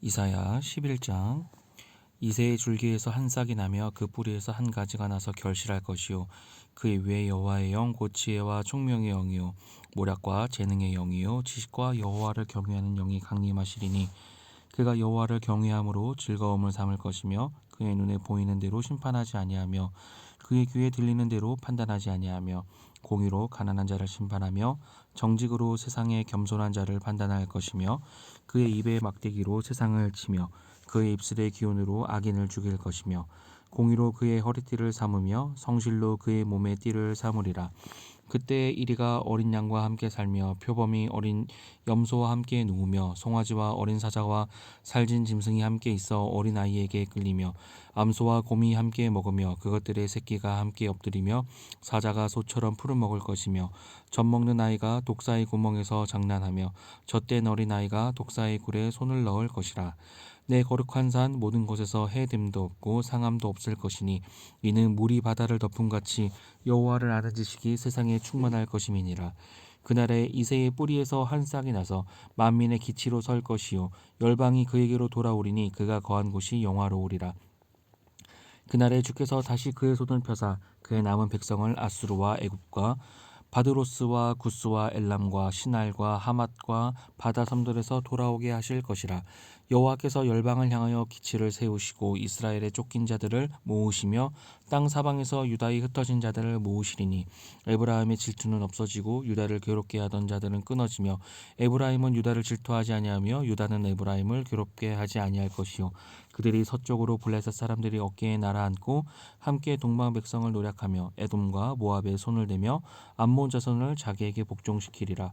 이사야 11장. 이새의 줄기에서 한 싹이 나며 그 뿌리에서 한 가지가 나서 결실할 것이요. 그의 위에 여호와의 영 곧 지혜와 총명의 영이요. 모략과 재능의 영이요. 지식과 여호와를 경외하는 영이 강림하시리니 그가 여호와를 경외함으로 즐거움을 삼을 것이며 그의 눈에 보이는 대로 심판하지 아니하며 그의 귀에 들리는 대로 판단하지 아니하며 공의로 가난한 자를 심판하며 정직으로 세상의 겸손한 자를 판단할 것이며 그의 입의 막대기로 세상을 치며 그의 입술의 기운으로 악인을 죽일 것이며 공의로 그의 허리띠를 삼으며 성실로 그의 몸의 띠를 삼으리라 그때 이리가 어린 양과 함께 살며 표범이 어린 염소와 함께 누우며 송아지와 어린 사자와 살진 짐승이 함께 있어 어린 아이에게 끌리며 암소와 곰이 함께 먹으며 그것들의 새끼가 함께 엎드리며 사자가 소처럼 풀을 먹을 것이며 젖 먹는 아이가 독사의 구멍에서 장난하며 젖된 어린 아이가 독사의 굴에 손을 넣을 것이라. 내 거룩한 산 모든 곳에서 해됨도 없고 상함도 없을 것이니 이는 물이 바다를 덮음 같이 여호와를 아는 지식이 세상에 충만할 것임이니라. 그날에 이새의 뿌리에서 한 싹이 나서 만민의 기치로 설 것이요 열방이 그에게로 돌아오리니 그가 거한 곳이 영화로우리라 그날에 주께서 다시 그의 손을 펴사 그의 남은 백성을 아수르와 애굽과 바드로스와 구스와 엘람과 시날과 하맛과 바다 섬들에서 돌아오게 하실 것이라 여호와께서 열방을 향하여 기치를 세우시고 이스라엘의 쫓긴 자들을 모으시며 땅 사방에서 유다의 흩어진 자들을 모으시리니 에브라임의 질투는 없어지고 유다를 괴롭게 하던 자들은 끊어지며 에브라임은 유다를 질투하지 아니하며 유다는 에브라임을 괴롭게 하지 아니할 것이요. 그들이 서쪽으로 블레셋 사람들이 어깨에 날아앉고 함께 동방 백성을 노력하며 에돔과 모압에 손을 대며 암몬 자손을 자기에게 복종시키리라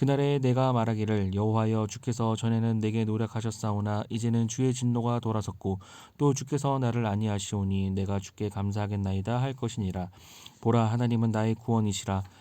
그날에 내가 말하기를 여호와여 주께서 전에는 내게 노력하셨사오나 이제는 주의 진노가 돌아섰고 또 주께서 나를 아니하시오니 내가 주께 감사하겠나이다 할 것이니라. 보라 하나님은 나의 구원이시라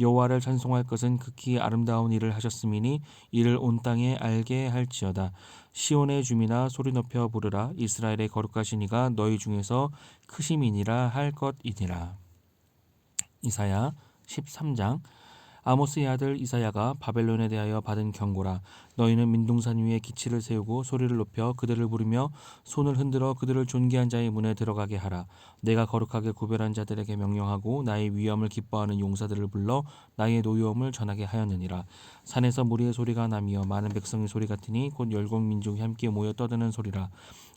여호와를 찬송할 것은 극히 아름다운 일을 하셨음이니 이를 온 땅에 알게 할지어다. 시온의 주민아 소리 높여 부르라. 이스라엘의 거룩하신 이가 너희 중에서 크심이니라 할 것이니라. 이사야 13장. 아모스의 아들 이사야가 바벨론에 대하여 받은 경고라 너희는 민둥산 위에 기치를 세우고 소리를 높여 그들을 부르며 손을 흔들어 그들을 존귀한 자의 문에 들어가게 하라. 내가 거룩하게 구별한 자들에게 명령하고 나의 위엄을 기뻐하는 용사들을 불러 나의 노여움을 전하게 하였느니라. 산에서 무리의 소리가 나며 많은 백성의 소리 같으니 곧 열국 민족이 함께 모여 떠드는 소리라.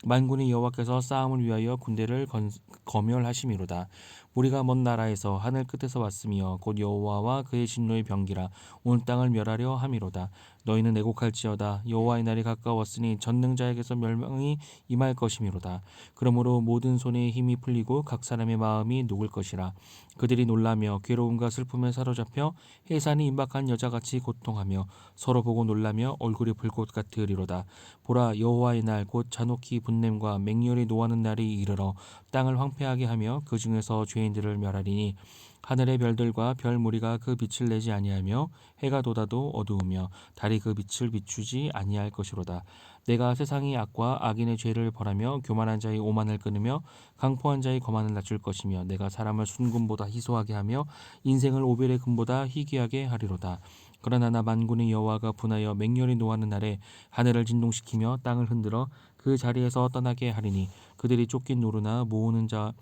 만군의 여호와께서 싸움을 위하여 군대를 건, 거멸하심이로다. 우리가 먼 나라에서 하늘 끝에서 왔으며 곧 여호와와 그의 진노의 병기라. 온 땅을 멸하려 함이로다 너희는 애곡할지어다. 여호와의 날이 가까웠으니 전능자에게서 멸망이 임할 것이미로다. 그러므로 모든 손에 힘이 풀리고 각 사람의 마음이 녹을 것이라. 그들이 놀라며 괴로움과 슬픔에 사로잡혀 해산이 임박한 여자같이 고통하며 서로 보고 놀라며 얼굴이 불꽃 같으리로다. 보라 여호와의 날 곧 잔혹히 분냄과 맹렬히 노하는 날이 이르러 땅을 황폐하게 하며 그 중에서 죄인들을 멸하리니 하늘의 별들과 별 무리가 그 빛을 내지 아니하며 해가 돋아도 어두우며 달이 그 빛을 비추지 아니할 것이로다. 내가 세상의 악과 악인의 죄를 벌하며 교만한 자의 오만을 끊으며 강포한 자의 거만을 낮출 것이며 내가 사람을 순금보다 희소하게 하며 인생을 오벨의 금보다 희귀하게 하리로다. 그러나 나 만군의 여호와가 분하여 맹렬히 노하는 날에 하늘을 진동시키며 땅을 흔들어 그 자리에서 떠나게 하리니 그들이 쫓긴 노루나 모으는 자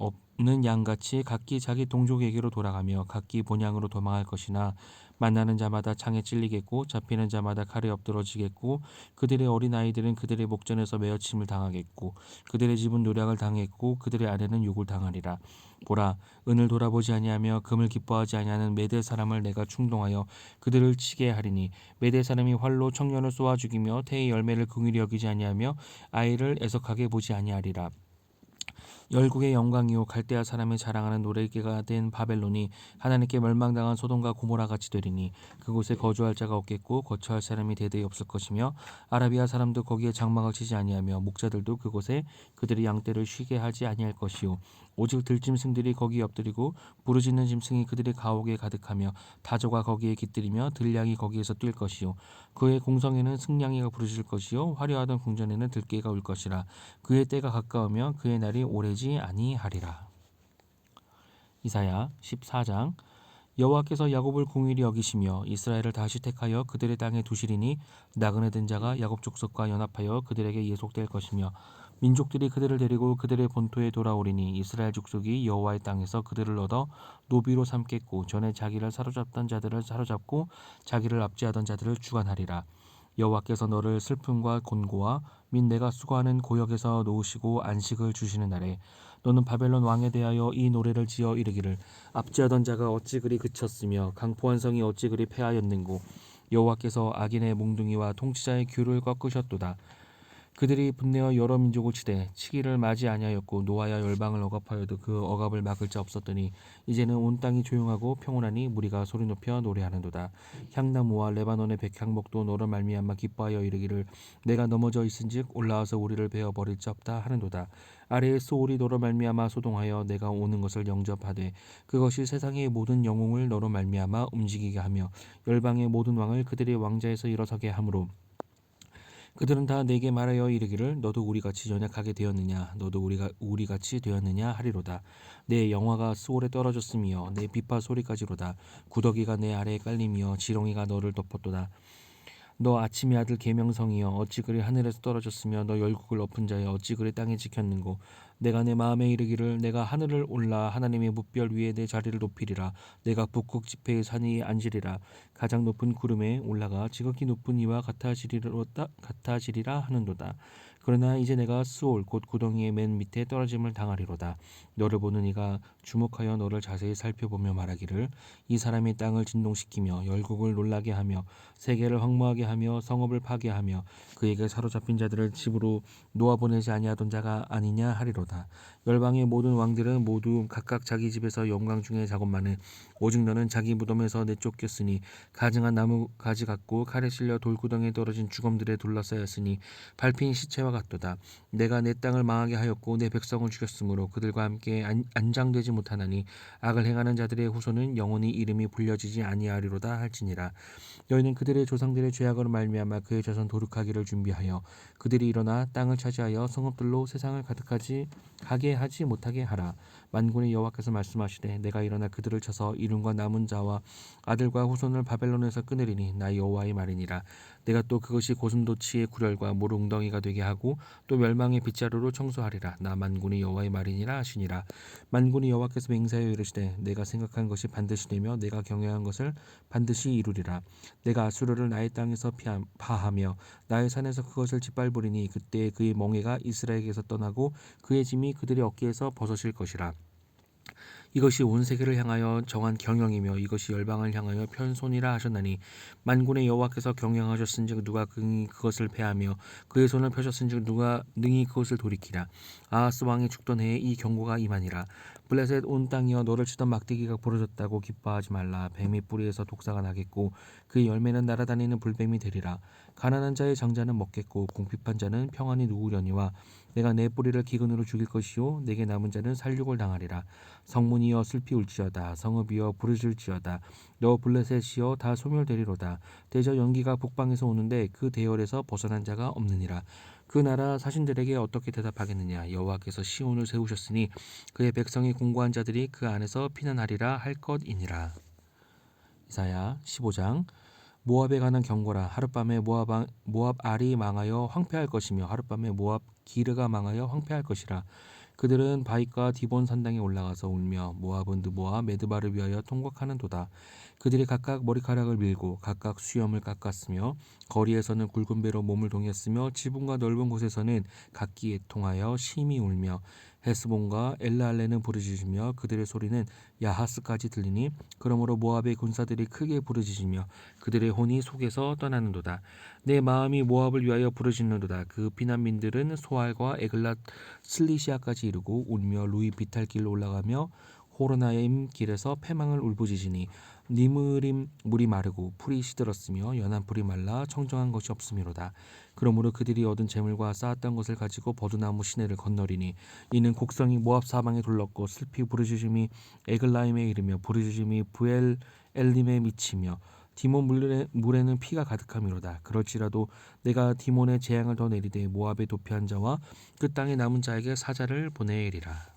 없는 양같이 각기 자기 동족에게로 돌아가며 각기 본향으로 도망할 것이나 만나는 자마다 창에 찔리겠고 잡히는 자마다 칼에 엎드러지겠고 그들의 어린 아이들은 그들의 목전에서 매어침을 당하겠고 그들의 집은 노략을 당했고 그들의 아내는 욕을 당하리라. 보라 은을 돌아보지 아니하며 금을 기뻐하지 아니하는 메대 사람을 내가 충동하여 그들을 치게 하리니 메대 사람이 활로 청년을 쏘아 죽이며 태의 열매를 긍휼히 여기지 아니하며 아이를 애석하게 보지 아니하리라 열국의 영광이요 갈대아 사람의 자랑하는 노래개가 된 바벨론이 하나님께 멸망당한 소돔과 고모라 같이 되리니 그곳에 거주할 자가 없겠고 거처할 사람이 대대히 없을 것이며 아라비아 사람도 거기에 장막을 치지 아니하며 목자들도 그곳에 그들의 양떼를 쉬게 하지 아니할 것이요 오직 들짐승들이 거기에 엎드리고 부르짖는 짐승이 그들의 가옥에 가득하며 다조가 거기에 깃들이며 들량이 거기에서 뛸 것이요. 그의 공성에는 승냥이가 부르짖을 것이요. 화려하던 궁전에는 들깨가 울 것이라. 그의 때가 가까우며 그의 날이 오래지 아니하리라. 이사야 14장. 여호와께서 야곱을 공의히 여기시며 이스라엘을 다시 택하여 그들의 땅에 두시리니 나그네 된 자가 야곱 족속과 연합하여 그들에게 예속될 것이며 민족들이 그들을 데리고 그들의 본토에 돌아오리니 이스라엘 족속이 여호와의 땅에서 그들을 얻어 노비로 삼겠고 전에 자기를 사로잡던 자들을 사로잡고 자기를 압제하던 자들을 주관하리라. 여호와께서 너를 슬픔과 곤고와 민 내가 수고하는 고역에서 놓으시고 안식을 주시는 날에 너는 바벨론 왕에 대하여 이 노래를 지어 이르기를 압제하던 자가 어찌 그리 그쳤으며 강포한 성이 어찌 그리 패하였는고? 여호와께서 악인의 몽둥이와 통치자의 귤을 꺾으셨도다 그들이 분내어 여러 민족을 치되 치기를 맞이 아니하였고 노아야 열방을 억압하여도 그 억압을 막을 자 없었더니 이제는 온 땅이 조용하고 평온하니 무리가 소리 높여 노래하는도다. 향나무와 레바논의 백향목도 너로 말미암아 기뻐하여 이르기를 내가 넘어져 있은즉 올라와서 우리를 베어 버릴 자 없다 하는도다. 아래의 소울이 너로 말미암아 소동하여 내가 오는 것을 영접하되 그것이 세상의 모든 영웅을 너로 말미암아 움직이게 하며 열방의 모든 왕을 그들의 왕자에서 일어서게 하므로 그들은 다 내게 말하여 이르기를 너도 우리같이 연약하게 되었느냐? 너도 우리가 우리같이 되었느냐? 하리로다. 내 영화가 수월에 떨어졌으며 내 비파 소리까지로다. 구더기가 내 아래에 깔리며 지렁이가 너를 덮었도다 너 아침의 아들 계명성이여. 어찌 그리 하늘에서 떨어졌으며 너 열국을 엎은 자여. 어찌 그리 땅에 지켰는고. 내가 내 마음에 이르기를 내가 하늘을 올라 하나님의 무별 위에 내 자리를 높이리라. 내가 북극 지폐의 산 위에 앉으리라. 가장 높은 구름에 올라가 지극히 높은 이와 같아지리라 같아지리라 하는도다 그러나 이제 내가 수올 곧 구덩이의 맨 밑에 떨어짐을 당하리로다. 너를 보는 이가 주목하여 너를 자세히 살펴보며 말하기를 이 사람이 땅을 진동시키며 열국을 놀라게 하며 세계를 황무하게 하며 성읍을 파괴하며 그에게 사로잡힌 자들을 집으로 놓아 보내지 아니하던 자가 아니냐 하리로다. 열방의 모든 왕들은 모두 각각 자기 집에서 영광 중에 작업만은 오직 너는 자기 무덤에서 내쫓겼으니 가증한 나무 가지 같고 칼에 실려 돌구덩이에 떨어진 주검들에 둘러싸였으니 밟힌 시체와 같도다. 내가 내 땅을 망하게 하였고 내 백성을 죽였으므로 그들과 함께 안, 안장되지 못하나니 악을 행하는 자들의 후손은 영원히 이름이 불려지지 아니하리로다 할지니라. 너희는 그들의 조상들의 죄악으로 말미암아 그의 자손 도륙하기를 준비하여 그들이 일어나 땅을 차지하여 성읍들로 세상을 가득하지 하게 하지 못하게 하라. 만군의 여호와께서 말씀하시되 내가 일어나 그들을 쳐서 이름과 남은 자와 아들과 후손을 바벨론에서 끊으리니 나 여호와의 말이니라. 내가 또 그것이 고슴도치의 구렬과 모롱덩이가 되게 하고 또 멸망의 빗자루로 청소하리라. 나 만군의 여호와의 말이니라 하시니라. 만군의 여호와께서 맹세하여 이르시되 내가 생각한 것이 반드시 되며 내가 경영한 것을 반드시 이루리라. 내가 아수르를 나의 땅에서 파하며 나의 산에서 그것을 짓밟으리니 그때 그의 멍에가 이스라엘에게서 떠나고 그의 짐이 그들의 어깨에서 벗어질 것이라. 이것이 온 세계를 향하여 정한 경영이며 이것이 열방을 향하여 편손이라 하셨나니 만군의 여호와께서 경영하셨은즉 누가 능히 그것을 패하며 그의 손을 펴셨은즉 누가 능히 그것을 돌이키라. 아하스 왕이 죽던 해에 이 경고가 임하니라 블레셋 온 땅이여 너를 치던 막대기가 부러졌다고 기뻐하지 말라. 뱀이 뿌리에서 독사가 나겠고 그의 열매는 날아다니는 불뱀이 되리라. 가난한 자의 장자는 먹겠고 궁핍한 자는 평안히 누우려니와 내가 내 뿌리를 기근으로 죽일 것이요 내게 남은 자는 살육을 당하리라. 성문이여 슬피 울지어다. 성읍이여 부르짖을지어다. 너 블레셋이여 다 소멸되리로다. 대저 연기가 북방에서 오는데 그 대열에서 벗어난 자가 없느니라 그 나라 사신들에게 어떻게 대답하겠느냐? 여호와께서 시온을 세우셨으니 그의 백성이 공고한 자들이 그 안에서 피난하리라 할 것이니라. 이사야 15장. 모압에 관한 경고라. 하룻밤에 모압, 모압 알이 망하여 황폐할 것이며 하룻밤에 모압 기르가 망하여 황폐할 것이라 그들은 바이과 디본 산당에 올라가서 울며 모압은 느보와 메드바를 위하여 통곡하는도다. 그들이 각각 머리카락을 밀고 각각 수염을 깎았으며 거리에서는 굵은 배로 몸을 동였으며 지붕과 넓은 곳에서는 각기 애통하여 심히 울며 헤스본과 엘라알레는 부르짖으며 그들의 소리는 야하스까지 들리니 그러므로 모압의 군사들이 크게 부르짖으며 그들의 혼이 속에서 떠나는도다. 내 마음이 모압을 위하여 부르짖는도다. 그 피난민들은 소알과 에글랏 슬리시아까지 이르고 울며 루이 비탈길로 올라가며 호로나임 길에서 패망을 울부짖으니 니므림 물이 마르고 풀이 시들었으며 연한 풀이 말라 청정한 것이 없음이로다. 그러므로 그들이 얻은 재물과 쌓았던 것을 가지고 버드나무 시내를 건너리니 이는 곡성이 모압 사방에 둘렀고 슬피 부르짖음이 에글라임에 이르며 부르짖음이 부엘 엘림에 미치며 디몬 물에, 물에는 피가 가득함이로다. 그럴지라도 내가 디몬의 재앙을 더 내리되 모압에 도피한 자와 그 땅에 남은 자에게 사자를 보내리라.